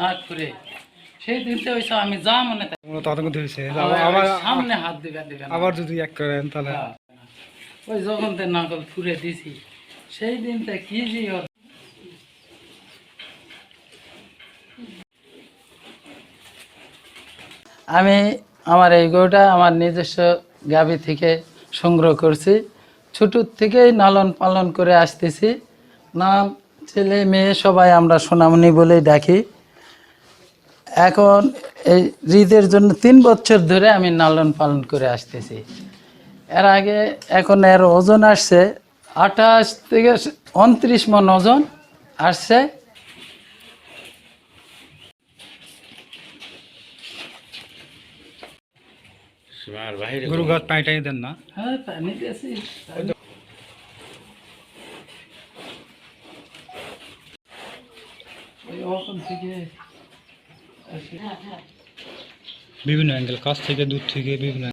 নাগপুরে সেই দিনতে হয়েছে আমি যা মনে তাই মূলত আতঙ্ক ধরেছে আবার আবার সামনে হাত দিবেন দিবেন আবার যদি এক করেন তাহলে হ্যাঁ। ওই যখন তে নাকল ফুরে দিছি সেই কি ওর আমি আমার এই গরুটা আমার নিজস্ব গাভী থেকে সংগ্রহ করছি। ছোটোর থেকেই লালন পালন করে আসতেছি। নাম ছেলে মেয়ে সবাই আমরা সোনামণি বলেই ডাকি। এখন এই হৃদের জন্য তিন বছর ধরে আমি লালন পালন করে আসতেছি। এর আগে এখন এর ওজন আসছে আঠাশ থেকে উনত্রিশ মন ওজন আসছে। গরু দেন না। হ্যাঁ পানি দিয়েছি। ওই থেকে। বিভিন্ন অ্যাঙ্গেল কাছ থেকে দূর থেকে বিভিন্ন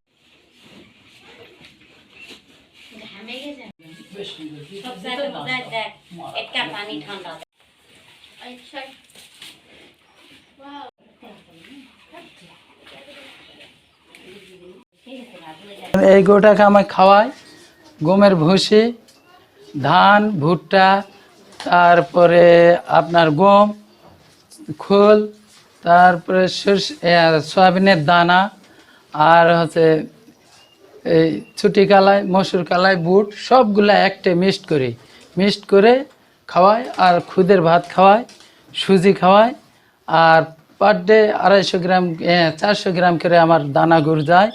এই গোটাকে আমি খাওয়াই গমের ভুসি, ধান, ভুট্টা, তারপরে আপনার গম, খোল তারপরে সয়াবিনের দানা, আর হচ্ছে এই ছুটি কালাই মসুর কালাই বুট, সবগুলা একটা মিক্সড করি। মিক্সড করে খাওয়াই, আর খুদের ভাত খাওয়াই, সুজি খাওয়াই, আর পার ডে আড়াইশো গ্রাম চারশো গ্রাম করে আমার দানা গুড় যায়।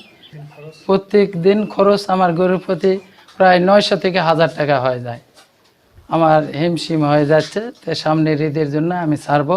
প্রত্যেক দিন খরচ আমার গরুর প্রতি প্রায় নয়শো থেকে হাজার টাকা হয়ে যায়। আমার হিমশিম হয়ে যাচ্ছে, তো সামনের ঈদের জন্য আমি ছাড়বো।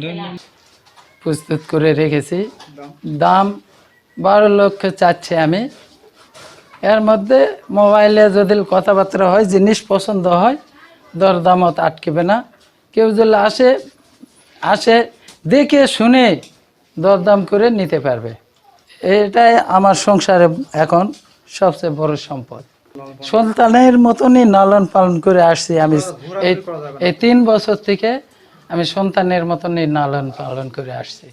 ছিলাম প্রস্তুত করে রেখেছি। দাম? বারো লক্ষ চাচ্ছি আমি। এর মধ্যে মোবাইলে যদি কথাবার্তা হয় জিনিস পছন্দ হয় দরদামত আটকেবে না। কেউ যদি আসে আসে দেখে শুনে দরদাম করে নিতে পারবে। এটাই আমার সংসারে এখন সবচেয়ে বড় সম্পদ। সন্তানের মতনই লালন পালন করে আসছি আমি। এই তিন বছর থেকে আমি সন্তানের মতনই লালন পালন করে আসছি।